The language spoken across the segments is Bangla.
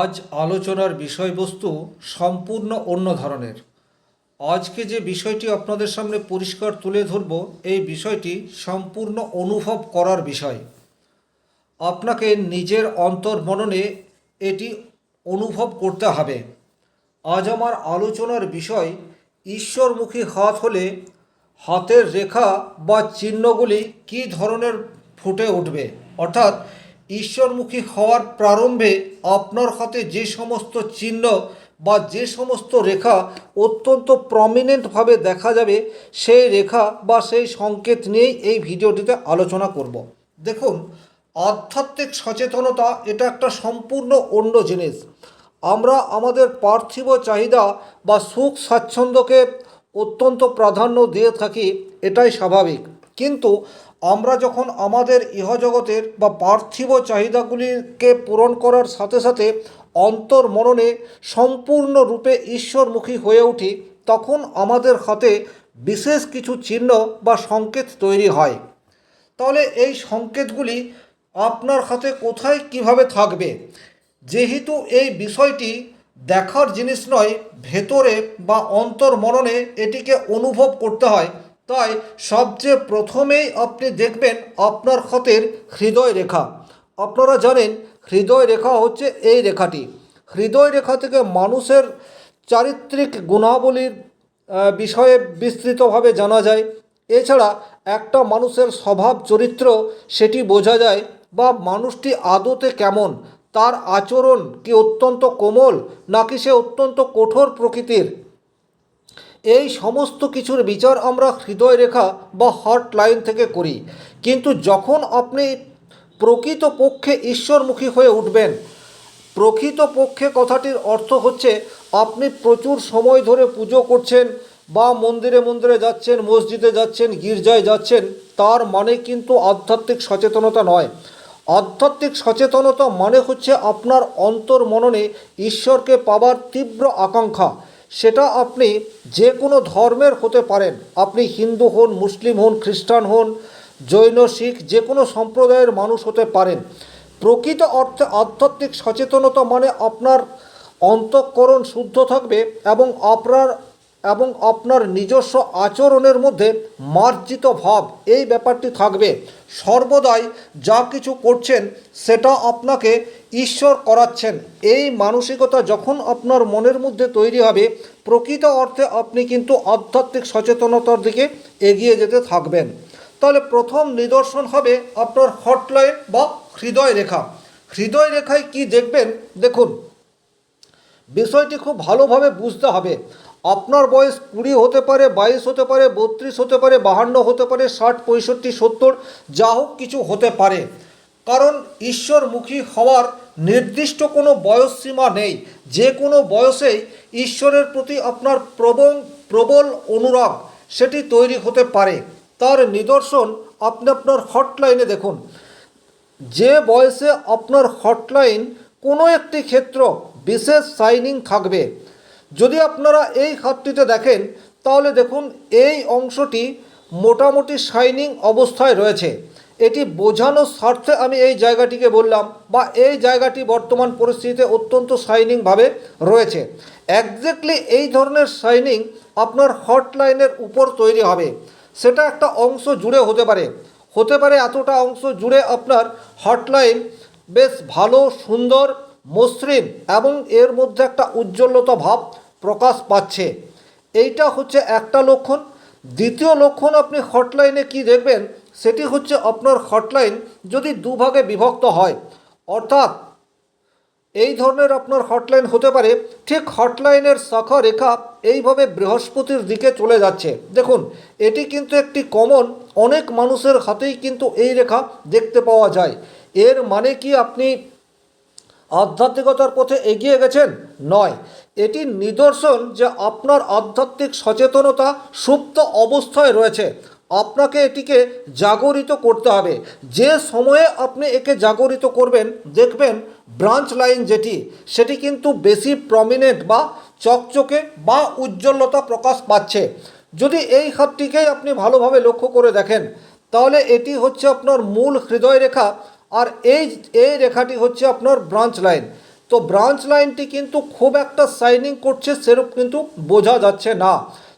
আজ আলোচনার বিষয়বস্তু সম্পূর্ণ অন্য ধরনের। আজকে যে বিষয়টি আপনাদের সামনে পরিষ্কার তুলে ধরব, এই বিষয়টি সম্পূর্ণ অনুভব করার বিষয়। আপনাকে নিজের অন্তর্মননে এটি অনুভব করতে হবে। আজ আমার আলোচনার বিষয় ঈশ্বরমুখী হাত হলে হাতের রেখা বা চিহ্নগুলি কী ধরনের ফুটে উঠবে? অর্থাৎ ঈশ্বরমুখী হওয়ার প্রারম্ভে আপনার হাতে যে সমস্ত চিহ্ন বা যে সমস্ত রেখা অত্যন্ত প্রমিনেন্টভাবে দেখা যাবে, সেই রেখা বা সেই সংকেত নিয়েই এই ভিডিওটিতে আলোচনা করব। দেখুন, আধ্যাত্মিক সচেতনতা এটা একটা সম্পূর্ণ অন্য জিনিস। আমরা আমাদের পার্থিব চাহিদা বা সুখ স্বাচ্ছন্দ্যকে অত্যন্ত প্রাধান্য দিয়ে থাকি, এটাই স্বাভাবিক। কিন্তু আমরা যখন আমাদের ইহজগতের বা পার্থিব চাহিদাগুলিকে পূরণ করার সাথে সাথে অন্তর্মননে সম্পূর্ণরূপে ঈশ্বরমুখী হয়ে উঠি, তখন আমাদের হাতে বিশেষ কিছু চিহ্ন বা সংকেত তৈরি হয়। তাহলে এই সংকেতগুলি আপনার হাতে কোথায় কীভাবে থাকবে? যেহেতু এই বিষয়টি দেখার জিনিস নয়, ভেতরে বা অন্তর্মননে এটিকে অনুভব করতে হয় তাই সবচেয়ে প্রথমেই আপনি দেখবেন আপনার হাতের হৃদয় রেখা। আপনারা জানেন হৃদয় রেখা হচ্ছে এই রেখাটি। হৃদয় রেখা থেকে মানুষের চারিত্রিক গুণাবলীর বিষয়ে বিস্তৃতভাবে জানা যায়। এছাড়া একটা মানুষের স্বভাব চরিত্র সেটি বোঝা যায় বা মানুষটি আদতে কেমন, তার আচরণ কি অত্যন্ত কোমল নাকি সে অত্যন্ত কঠোর প্রকৃতির। এই সমস্ত কিছুর বিচার আমরা হৃদয় রেখা বা হট লাইন থেকে করি। কিন্তু যখন আপনি প্রকৃতপক্ষে ঈশ্বরমুখী হয়ে উঠবেন, প্রকৃতপক্ষে কথাটির অর্থ হচ্ছে আপনি প্রচুর সময় ধরে পুজো করছেন বা মন্দিরে মন্দিরে যাচ্ছেন, মসজিদে যাচ্ছেন, গির্জায় যাচ্ছেন, তার মানে কিন্তু আধ্যাত্মিক সচেতনতা নয়। আধ্যাত্মিক সচেতনতা মানে হচ্ছে আপনার অন্তর্মননে ঈশ্বরকে পাবার তীব্র আকাঙ্ক্ষা। সেটা আপনি যে কোনো ধর্মের হতে পারেন। আপনি হিন্দু হন, মুসলিম হন, খ্রিস্টান হন, জৈন, শিখ, যে কোনো সম্প্রদায়ের মানুষ হতে পারেন। প্রকৃত অর্থে আধ্যাত্মিক সচেতনতা মানে আপনার অন্তঃকরণ শুদ্ধ থাকবে এবং আপনার এবং আপনার নিজস্ব আচরণের মধ্যে মার্জিত ভাব, এই ব্যাপারটি থাকবে। সর্বদাই যা কিছু করছেন, সেটা আপনাকে ঈশ্বর করাচ্ছেন। এই মানসিকতা যখন আপনার মনের মধ্যে তৈরি হবে, প্রকৃত অর্থে আপনি কিন্তু আধ্যাত্মিক সচেতনতার দিকে এগিয়ে যেতে থাকবেন। তাহলে প্রথম নিদর্শন হবে আপনার হটলাইন বা হৃদয় রেখা। হৃদয় রেখায় কি দেখবেন? দেখুন, বিষয়টি খুব ভালোভাবে বুঝতে হবে। আপনার বয়স কুড়ি হতে পারে, বাইশ হতে পারে, বত্রিশ হতে পারে, বাহান্ন হতে পারে, ষাট, পঁয়ষট্টি, সত্তর, যা হোক কিছু হতে পারে। কারণ ঈশ্বরমুখী হওয়ার নির্দিষ্ট কোনো বয়স সীমা নেই। যে কোনো বয়সেই ঈশ্বরের প্রতি আপনার প্রবল প্রবল অনুরাগ সেটি তৈরি হতে পারে। তার নিদর্শন আপনি আপনার হটলাইনে দেখুন। যে বয়সে আপনার হটলাইন কোনো একটি ক্ষেত্র বিশেষ সাইনিং থাকবে। যদি আপনারা এই হাতটিতে দেখেন, তাহলে দেখুন এই অংশটি মোটামুটি শাইনিং অবস্থায় রয়েছে। এটি বোঝানোর স্বার্থে আমি এই জায়গাটিকে বললাম বা এই জায়গাটি বর্তমান পরিস্থিতিতে অত্যন্ত শাইনিংভাবে রয়েছে। একজ্যাক্টলি এই ধরনের শাইনিং আপনার হটলাইনের উপর তৈরি হবে। সেটা একটা অংশ জুড়ে হতে পারে। হতে পারে এতটা অংশ জুড়ে আপনার হটলাইন বেশ ভালো, সুন্দর মসৃণ এবং এর মধ্যে একটা উজ্জ্বলতা ভাব প্রকাশ পাচ্ছে। এইটা হচ্ছে একটা লক্ষণ। দ্বিতীয় লক্ষণ আপনি হটলাইনে কি দেখবেন, সেটি হচ্ছে আপনার হটলাইন যদি দুভাগে বিভক্ত হয়। অর্থাৎ এই ধরনের আপনার হটলাইন হতে পারে, ঠিক হটলাইনের শাখা রেখা এইভাবে বৃহস্পতির দিকে চলে যাচ্ছে। দেখুন, এটি কিন্তু একটি কমন, অনেক মানুষের হাতেই কিন্তু এই রেখা দেখতে পাওয়া যায়। এর মানে কি আপনি আধ্যাত্মিকতার পথে এগিয়ে গেছেন? নয়। এটি নিদর্শন যে আপনার আধ্যাত্মিক সচেতনতা সুপ্ত অবস্থায় রয়েছে। আপনাকে এটিকে জাগরিত করতে হবে। যে সময়ে আপনি একে জাগরিত করবেন, দেখবেন ব্রাঞ্চ লাইন যেটি, সেটি কিন্তু বেশি প্রমিনেন্ট বা চকচকে বা উজ্জ্বলতা প্রকাশ পাচ্ছে। যদি এই হাতটিকেই আপনি ভালোভাবে লক্ষ্য করে দেখেন, তাহলে এটি হচ্ছে আপনার মূল হৃদয় রেখা আর এই এই রেখাটি হচ্ছে আপনার ব্রাঞ্চ লাইন তো ব্রাঞ্চ লাইনটি কিন্তু খুব একটা সাইনিং করছে, সেরূপ কিন্তু বোঝা যাচ্ছে না।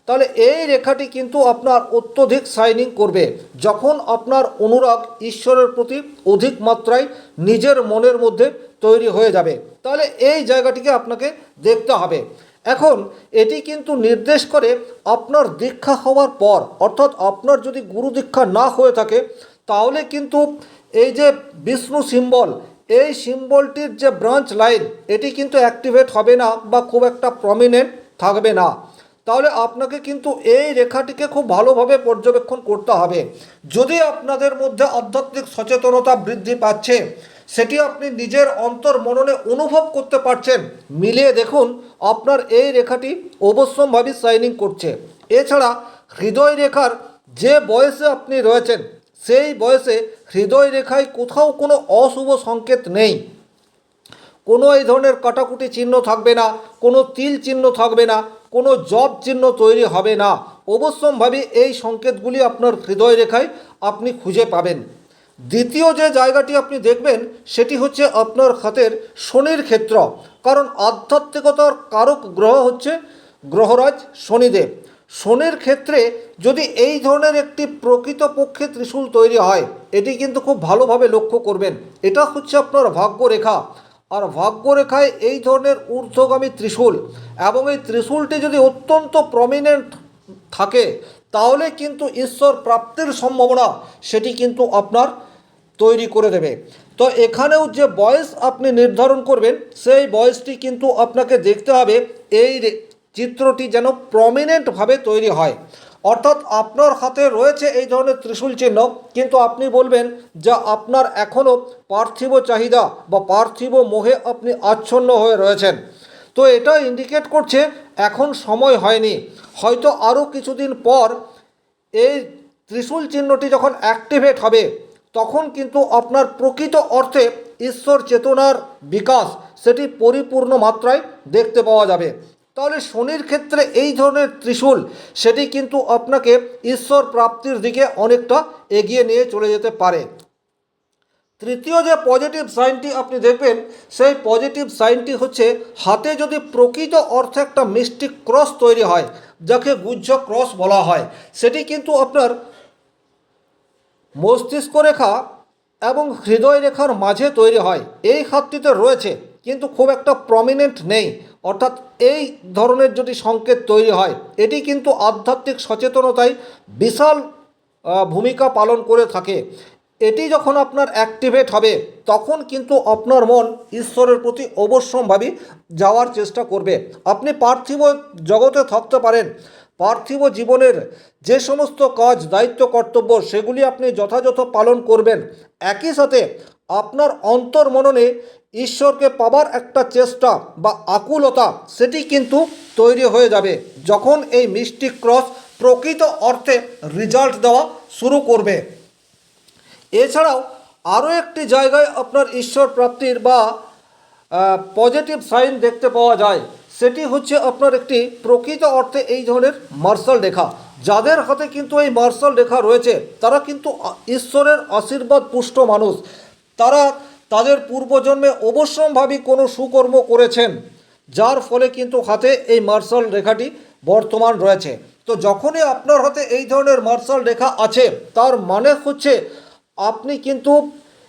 তাহলে এই রেখাটি কিন্তু আপনার অত্যধিক সাইনিং করবে। যখন আপনার অনুরাগ ঈশ্বরের প্রতি অধিক মাত্রায় নিজের মনের মধ্যে তৈরি হয়ে যাবে। তাহলে এই জায়গাটিকে আপনাকে দেখতে হবে। এখন এটি কিন্তু নির্দেশ করে আপনার দীক্ষা হওয়ার পর, অর্থাৎ আপনার যদি গুরু দীক্ষা না হয়ে থাকে তাহলে কিন্তু এই যে বিষ্ণু সিম্বল এই সিম্বলটির যে ব্রাঞ্চ লাইন এটি কিন্তু অ্যাক্টিভেট হবে না বা খুব একটা প্রমিনেন্ট থাকবে না। তাহলে আপনাকে কিন্তু এই রেখাটিকে খুব ভালোভাবে পর্যবেক্ষণ করতে হবে। যদি আপনাদের মধ্যে আধ্যাত্মিক সচেতনতা বৃদ্ধি পাচ্ছে, সেটি আপনি নিজের অন্তর মননে অনুভব করতে পারছেন, মিলিয়ে দেখুন আপনার এই রেখাটি অবশ্যম্ভাবী শাইনিং করছে। এছাড়া হৃদয় রেখার যে বয়সে আপনি রয়েছেন সেই বয়সে হৃদয় রেখায় কোথাও কোনো অশুভ সংকেত নেই। কোনো এই ধরনের কাটাকুটি চিহ্ন থাকবে না, কোনো তিল চিহ্ন থাকবে না, কোনো জব চিহ্ন তৈরি হবে না। অবশ্যমভাবে এই সংকেতগুলি আপনার হৃদয় রেখায় আপনি খুঁজে পাবেন। দ্বিতীয় যে জায়গাটি আপনি দেখবেন, সেটি হচ্ছে আপনার হাতের শনির ক্ষেত্র। কারণ আধ্যাত্মিকতার কারক গ্রহ হচ্ছে গ্রহরাজ শনিদেব। শনির ক্ষেত্রে যদি এই ধরনের একটি প্রকৃতপক্ষে ত্রিশূল তৈরি হয়, এটি কিন্তু খুব ভালোভাবে লক্ষ্য করবেন। এটা হচ্ছে আপনার ভাগ্যরেখা। আর ভাগ্যরেখায় এই ধরনের ঊর্ধ্বগামী ত্রিশূল এবং এই ত্রিশূলটি যদি অত্যন্ত প্রমিনেন্ট থাকে, তাহলে কিন্তু ঈশ্বর প্রাপ্তির সম্ভাবনা সেটি কিন্তু আপনার তৈরি করে দেবে। তো এখানেও যে বয়স আপনি নির্ধারণ করবেন, সেই বয়সটি কিন্তু আপনাকে দেখতে হবে। এই চিত্রটি যেন প্রমিনেন্টভাবে তৈরি হয়। অর্থাৎ আপনার হাতে রয়েছে এই ধরনের ত্রিশূল চিহ্ন, কিন্তু আপনি বলবেন যে আপনার এখনও পার্থিব চাহিদা বা পার্থিব মোহে আপনি আচ্ছন্ন হয়ে রয়েছেন। তো এটা ইন্ডিকেট করছে এখন সময় হয়নি। হয়তো আরও কিছুদিন পর এই ত্রিশূল চিহ্নটি যখন অ্যাক্টিভেট হবে, তখন কিন্তু আপনার প্রকৃত অর্থে ঈশ্বর চেতনার বিকাশ সেটি পরিপূর্ণ মাত্রায় দেখতে পাওয়া যাবে। তাহলে শনির ক্ষেত্রে এই ধরনের ত্রিশূল, সেটি কিন্তু আপনাকে ঈশ্বর প্রাপ্তির দিকে অনেকটা এগিয়ে নিয়ে চলে যেতে পারে। তৃতীয় যে পজিটিভ সাইনটি আপনি দেখবেন, সেই পজিটিভ সাইনটি হচ্ছে হাতে যদি প্রকৃত অর্থে একটা মিস্টিক ক্রস তৈরি হয়, যাকে গুজ্জ ক্রস বলা হয়, সেটি কিন্তু আপনার মস্তিষ্ক রেখা এবং হৃদয় রেখার মাঝে তৈরি হয়। এই হাতটিতে রয়েছে কিন্তু খুব একটা প্রমিনেন্ট নেই। অর্থাৎ এই ধরনের যদি সংকেত তৈরি হয়, এটি কিন্তু আধ্যাত্মিক সচেতনতায় বিশাল ভূমিকা পালন করে থাকে। এটি যখন আপনার অ্যাক্টিভেট হবে, তখন কিন্তু আপনার মন ঈশ্বরের প্রতি অবশ্যম্ভাবী যাওয়ার চেষ্টা করবে। আপনি পার্থিব জগতে থাকতে পারেন। পার্থিব জীবনের যে সমস্ত কাজ, দায়িত্ব, কর্তব্য, সেগুলি আপনি যথাযথ পালন করবেন। একই সাথে আপনার অন্তর মননে ঈশ্বরকে পাবার একটা চেষ্টা বা আকুলতা সেটি কিন্তু তৈরি হয়ে যাবে যখন এই মিষ্টি ক্রস প্রকৃত অর্থে রেজাল্ট দেওয়া শুরু করবে। এছাড়াও আরও একটি জায়গায় আপনার ঈশ্বর প্রাপ্তির বা পজিটিভ সাইন দেখতে পাওয়া যায়। সেটি হচ্ছে আপনার একটি প্রকৃত অর্থে এই ধরনের মার্শাল রেখা। যাদের হাতে কিন্তু এই মার্শাল রেখা রয়েছে, তারা কিন্তু ঈশ্বরের আশীর্বাদ পুষ্ট মানুষ। তারা তাদের পূর্বজন্মে অবশ্যম্ভাবী কোনো সুকর্ম করেছেন, যার ফলে কিন্তু হাতে এই মার্শাল রেখাটি বর্তমান রয়েছে। তো যখনই আপনার হাতে এই ধরনের মার্শাল রেখা আছে, তার মানে হচ্ছে আপনি কিন্তু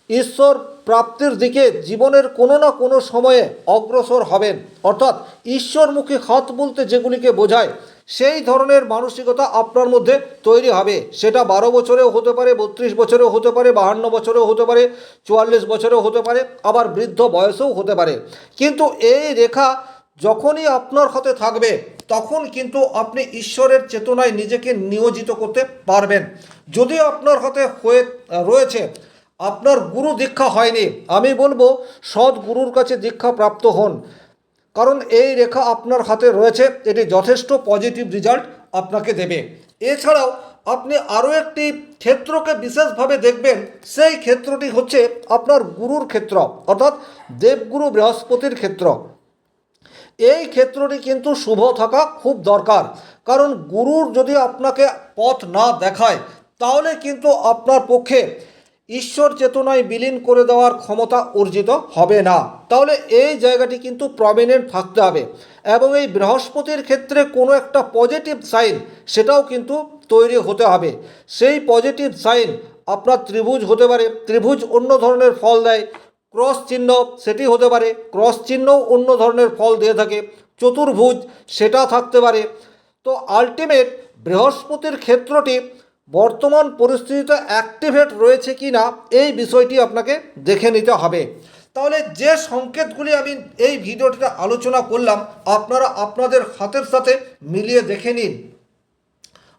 ঈশ্বর প্রাপ্তির দিকে জীবনের কোনো না কোনো সময়ে অগ্রসর হবেন। অর্থাৎ ঈশ্বরমুখী হাত বলতে যেগুলিকে বোঝায় সেই ধরনের মানসিকতা আপনার মধ্যে তৈরি হবে। সেটা বারো বছরেও হতে পারে, বত্রিশ বছরেও হতে পারে, বাহান্ন বছরেও হতে পারে, চুয়াল্লিশ বছরেও হতে পারে, আবার বৃদ্ধ বয়সেও হতে পারে। কিন্তু এই রেখা যখনই আপনার হাতে থাকবে, তখন কিন্তু আপনি ঈশ্বরের চেতনায় নিজেকে নিয়োজিত করতে পারবেন। যদি আপনার হাতে হয়ে, রয়েছে, আপনার গুরু দীক্ষা হয়নি, আমি বলব সৎ গুরুর কাছে দীক্ষা প্রাপ্ত হন। কারণ এই রেখা আপনার হাতে রয়েছে, এটি যথেষ্ট পজিটিভ রেজাল্ট আপনাকে দেবে। এছাড়াও আপনি আরও একটি ক্ষেত্রকে বিশেষভাবে দেখবেন, সেই ক্ষেত্রটি হচ্ছে আপনার গুরুর ক্ষেত্র, অর্থাৎ দেবগুরু বৃহস্পতির ক্ষেত্র। এই ক্ষেত্রটি কিন্তু শুভ থাকা খুব দরকার, কারণ গুরুর যদি আপনাকে পথ না দেখায়, তাহলে কিন্তু আপনার পক্ষে ঈশ্বর চেতনায় বিলীন করে দেওয়ার ক্ষমতা অর্জিত হবে না। তাহলে এই জায়গাটি কিন্তু প্রমিনেন্ট থাকতে হবে। এবং এই বৃহস্পতির ক্ষেত্রে কোনো একটা পজিটিভ সাইন সেটাও কিন্তু তৈরি হতে হবে। সেই পজিটিভ সাইন আপনার ত্রিভুজ হতে পারে। ত্রিভুজ অন্য ধরনের ফল দেয়, ক্রস চিহ্ন সেটি হতে পারে। ক্রস চিহ্নও অন্য ধরনের ফল দিয়ে থাকে। চতুর্ভুজ সেটা থাকতে পারে। তো আলটিমেট বৃহস্পতির ক্ষেত্রটি বর্তমান পরিস্থিতিতে অ্যাক্টিভেট রয়েছে কি না, এই বিষয়টি আপনাকে দেখে নিতে হবে। তাহলে যে সংকেতগুলি আমি এই ভিডিওটিতে আলোচনা করলাম, আপনারা আপনাদের হাতের সাথে মিলিয়ে দেখে নিন।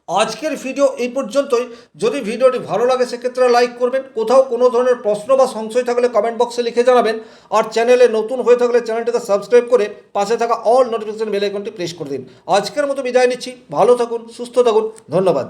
আজকের ভিডিও এই পর্যন্তই। যদি ভিডিওটি ভালো লাগে, সেক্ষেত্রে লাইক করবেন। কোথাও কোনো ধরনের প্রশ্ন বা সংশয় থাকলে কমেন্ট বক্সে লিখে জানাবেন। আর চ্যানেলে নতুন হয়ে থাকলে চ্যানেলটিকে সাবস্ক্রাইব করে পাশে থাকা অল নোটিফিকেশন বেল আইকনটি প্রেস করে দিন। আজকের মতো বিদায় নিচ্ছি। ভালো থাকুন, সুস্থ থাকুন। ধন্যবাদ।